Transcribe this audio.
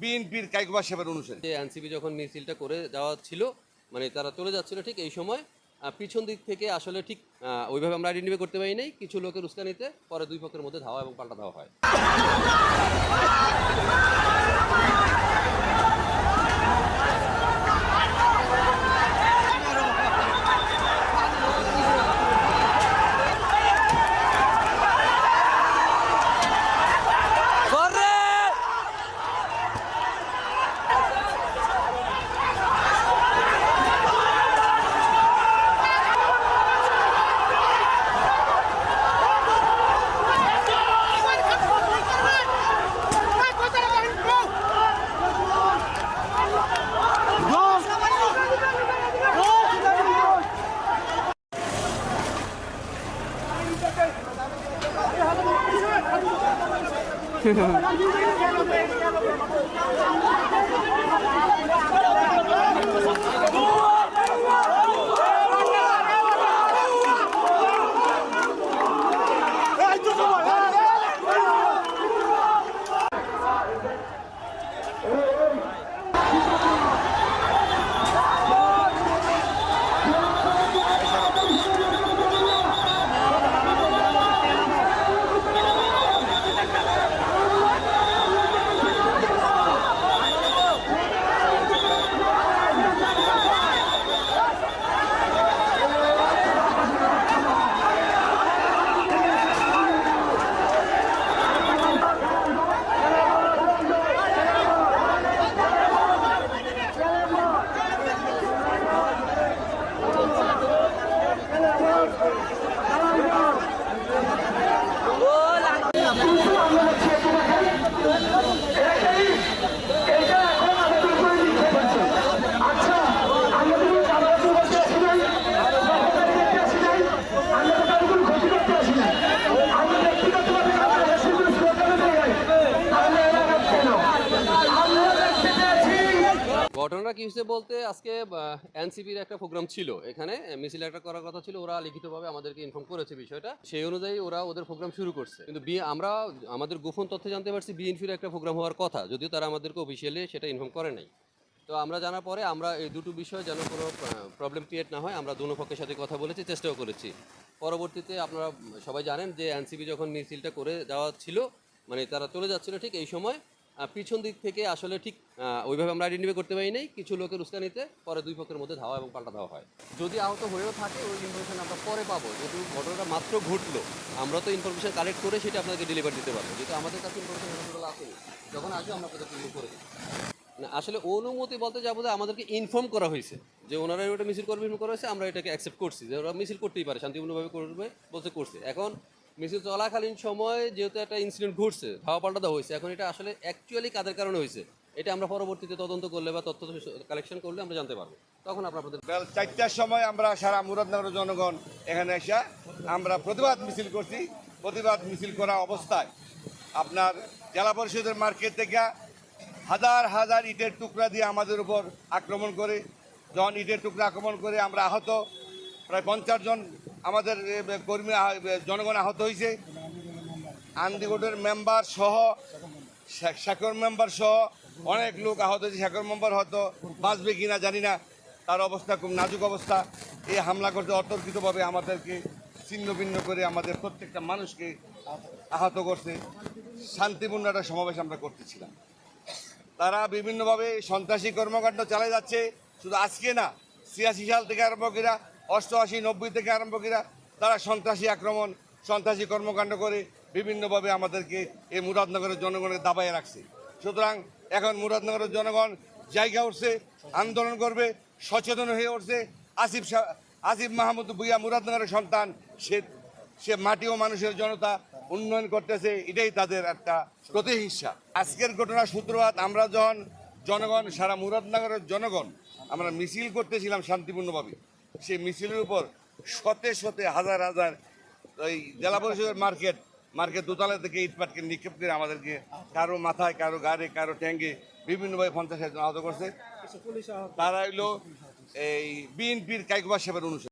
বিএনপির কায়কবা সেবার অনুসারে। যে এনসিপি যখন মিছিলটা করে যাওয়া ছিল মানে তারা চলে যাচ্ছিল ঠিক এই সময় পিছন দিক থেকে আসলে ঠিক ওইভাবে আমরা আইডেন্টিফাই করতে পারি নাই। কিছু লোকের উস্কানিতে পরে দুই পক্ষের মধ্যে ধাওয়া এবং পাল্টা ধাওয়া হয়। ハハハハ。ঘটনাটা কি হয়েছে বলতে আজকে এনসিপির একটা প্রোগ্রাম ছিল। এখানে মিছিল একটা করার কথা ছিল, ওরা লিখিতভাবে আমাদেরকে ইনফর্ম করেছে বিষয়টা। সেই অনুযায়ী ওরা ওদের প্রোগ্রাম শুরু করছে। কিন্তু বি, আমরা আমাদের গোপন তথ্য জানতে পারছি বিএনপির একটা প্রোগ্রাম হওয়ার কথা। যদিও তারা আমাদেরকে অফিসিয়ালি সেটা ইনফর্ম করে নাই। তো আমরা জানার পরে আমরা এই দুটো বিষয়ে যেন কোনো প্রবলেম ক্রিয়েট না হয়, আমরা দুনো পক্ষের সাথে কথা বলেছি, চেষ্টাও করেছি। পরবর্তীতে আপনারা সবাই জানেন যে এনসিপি যখন মিছিলটা করে দেওয়া ছিল মানে তারা চলে যাচ্ছিল ঠিক এই সময় পিছন দিক থেকে আসলে ঠিক ওইভাবে আমরা আইডেন্টিফাই করতে পারি নাই। কিছু লোকের উস্কানিতে পরে দুই পক্ষের মধ্যে ধাওয়া এবং পাল্টা ধাওয়া হয়। যদি আহত হয়েও থাকে, ওই ইনফরমেশন আমরা পরে পাবো। যেহেতু ঘটনাটা মাত্র ঘটলো, আমরা তো ইনফরমেশন কালেক্ট করে সেটা আপনাকে ডেলিভার দিতে পারব। যেহেতু আমাদের কাছে ইনফরমেশন আসেনি যখন আসবে আমরা আপনাদের করে না, আসলে অনুমতি বলতে যাব আমাদেরকে ইনফর্ম করা হয়েছে যে ওনারা ওটা মিছিল করবে করা হয়েছে আমরা এটাকে অ্যাকসেপ্ট করছি। যে ওরা মিছিল করতেই পারে, শান্তিপূর্ণভাবে করবে বলতে করছে। এখন মিছিল চলাকালীন সময় যেহেতু একটা ইনসিডেন্ট ঘটছে খাওয়া পাল্টা হয়েছে, এখন এটা আসলে অ্যাকচুয়ালি কাদের কারণে হয়েছে, এটা আমরা পরবর্তীতে তদন্ত করলে বা তথ্য কালেকশন করলে আমরা জানতে পারব। তখন আমরা আপনাদের চারটার সময় আমরা সারা মুরাদনগরের জনগণ এখানে এসে আমরা প্রতিবাদ মিছিল করছি। প্রতিবাদ মিছিল করা অবস্থায় আপনার জেলা পরিষদের মার্কেট থেকে হাজার হাজার ইটের টুকরা দিয়ে আমাদের উপর আক্রমণ করে, জন ইটের টুকরা আক্রমণ করে আমরা আহত প্রায় পঞ্চাশ জন আমাদের কর্মী জনগণ আহত হয়েছে। আন্দিগোটের মেম্বার সহ শেখর মেম্বার সহ অনেক লোক আহত হয়েছে। শেখর মেম্বার হয়তো বাঁচবে কি না জানি না। তার অবস্থা খুব নাজুক অবস্থা। এই হামলা করতে অতর্কিতভাবে আমাদেরকে ছিন্ন ভিন্ন করে আমাদের প্রত্যেকটা মানুষকে আহত করছে। শান্তিপূর্ণ একটা সমাবেশ আমরা করতেছিলাম। তারা বিভিন্নভাবে সন্ত্রাসী কর্মকাণ্ড চালিয়ে যাচ্ছে। শুধু আজকে না, ছিয়াশি সাল থেকে আরম্ভ করা অষ্টআশি, নব্বই থেকে আরম্ভ করা তারা সন্ত্রাসী আক্রমণ, সন্ত্রাসী কর্মকাণ্ড করে বিভিন্নভাবে আমাদেরকে এই মুরাদনগরের জনগণের দাবায় রাখছে। সুতরাং এখন মুরাদনগরের জনগণ জায়গা উঠছে, আন্দোলন করবে, সচেতন হয়ে উঠছে। আসিফ আসিফ মাহমুদ ভুইয়া মুরাদনগরের সন্তান, সে সে মাটি ও মানুষের জনতা উন্নয়ন করতেছে, এটাই তাদের একটা প্রতিহিংসা। আজকের ঘটনার সূত্রপাত, আমরা যখন জনগণ, সারা মুরাদনগরের জনগণ, আমরা মিছিল করতেছিলাম শান্তিপূর্ণভাবে। সেই মিছিলের উপর শতে শতে হাজার হাজার ওই জেলা পরিষদের মার্কেট মার্কেট দোতলা থেকে ইটপাটকে নিক্ষেপ করে আমাদেরকে কারও মাথায় কারও গাড়ি কারও ট্যাঙ্কে বিভিন্নভাবে পঞ্চাশ হাজার আহত করছে। তারা হইল এই বিএনপির কাইকুবা সেবার অনুসারী।